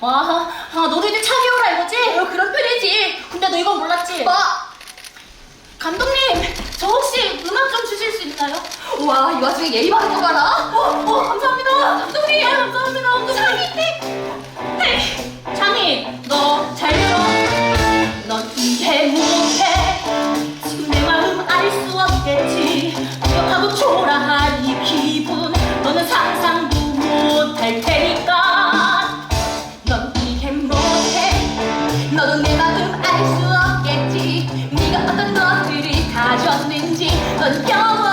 와, 아, 너도 이제 차 배우라 이거지? 어, 그런 편이지. 근데 너 이건 몰랐지? 뭐? 감독님, 저 혹시 음악 좀 주실 수 있나요? 와, 이 와중에 예의 바른 거 봐라. 어, 어, 감사합니다. 감독님, 감사합니다. 알 수 없겠지. 네가 어떤 것들을 가졌는지 넌 영원